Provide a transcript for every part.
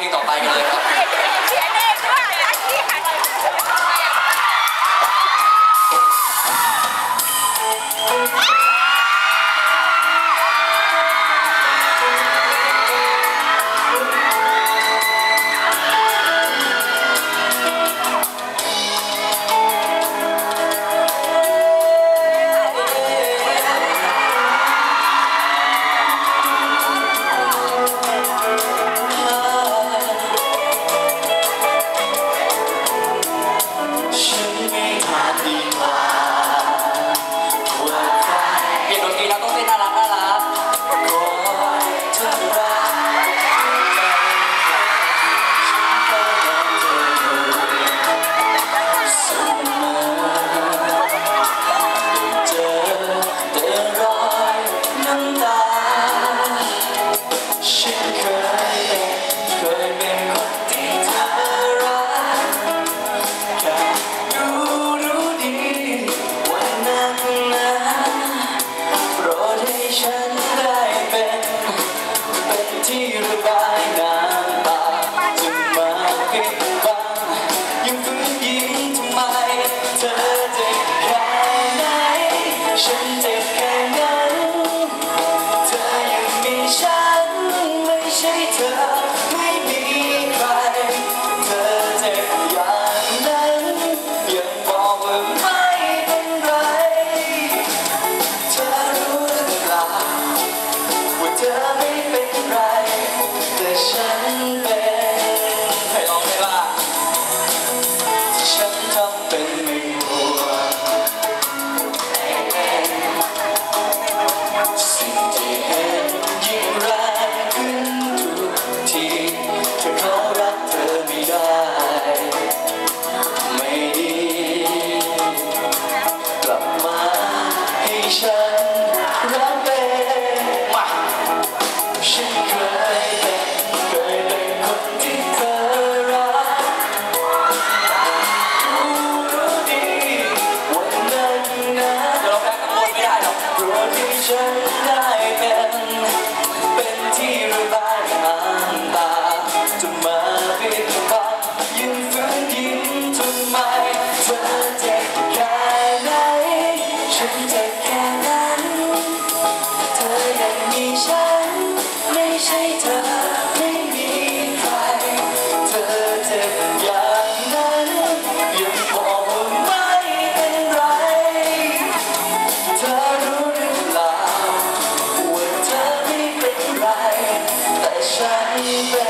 เพลงต่อไปกันเลย ฉันได้เป็น เป็นที่ระบายน้ำตาจะมาปิดบังยิ้มฝืนยิ้มทำไมเธอเจ็บแค่ไหนฉันเจ็บแค่นั้น เธอยังมีฉัน ไม่ใช่เธอไม่มีใคร เธอเจ็บอย่าง sunny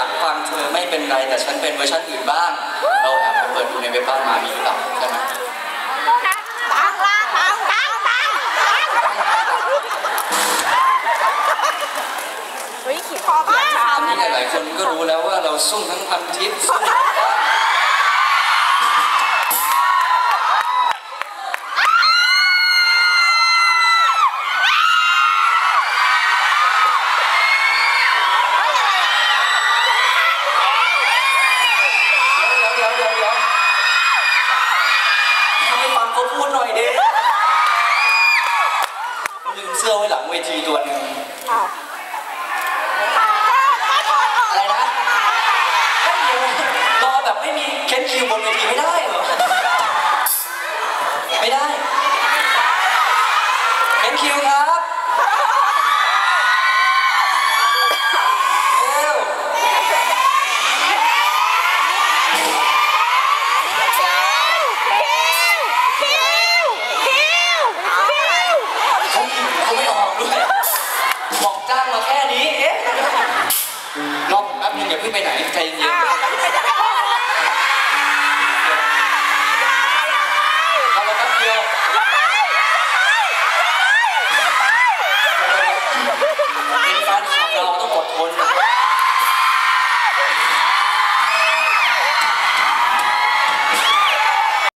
อกว่าอยากฟังเธอไม่เป็นไรแต่ฉันเป็นเวอร์ชันอื่นบ้าง เราแอบไปเปิดดูในเว็บบ้านมามีหรือเปล่าใช่ไหมตังตังตังตังตังเฮ้ยขีดคอป้าอันนี้หลายๆคนก็รู้แล้วว่าเราซุ่มทั้งพันทิปซุ่ เสื้อไว้หลังเวทีตัวหนึ่งอ้าวอะไรนะเฮ้ยเดี๋ยวรอแบบไม่มีเค้นคิวบนเวทีไม่ได้ ขึ้ไปไหนใจเย็นเอาละครับเดียวเป็นแฟนคลับเราต้องอดทน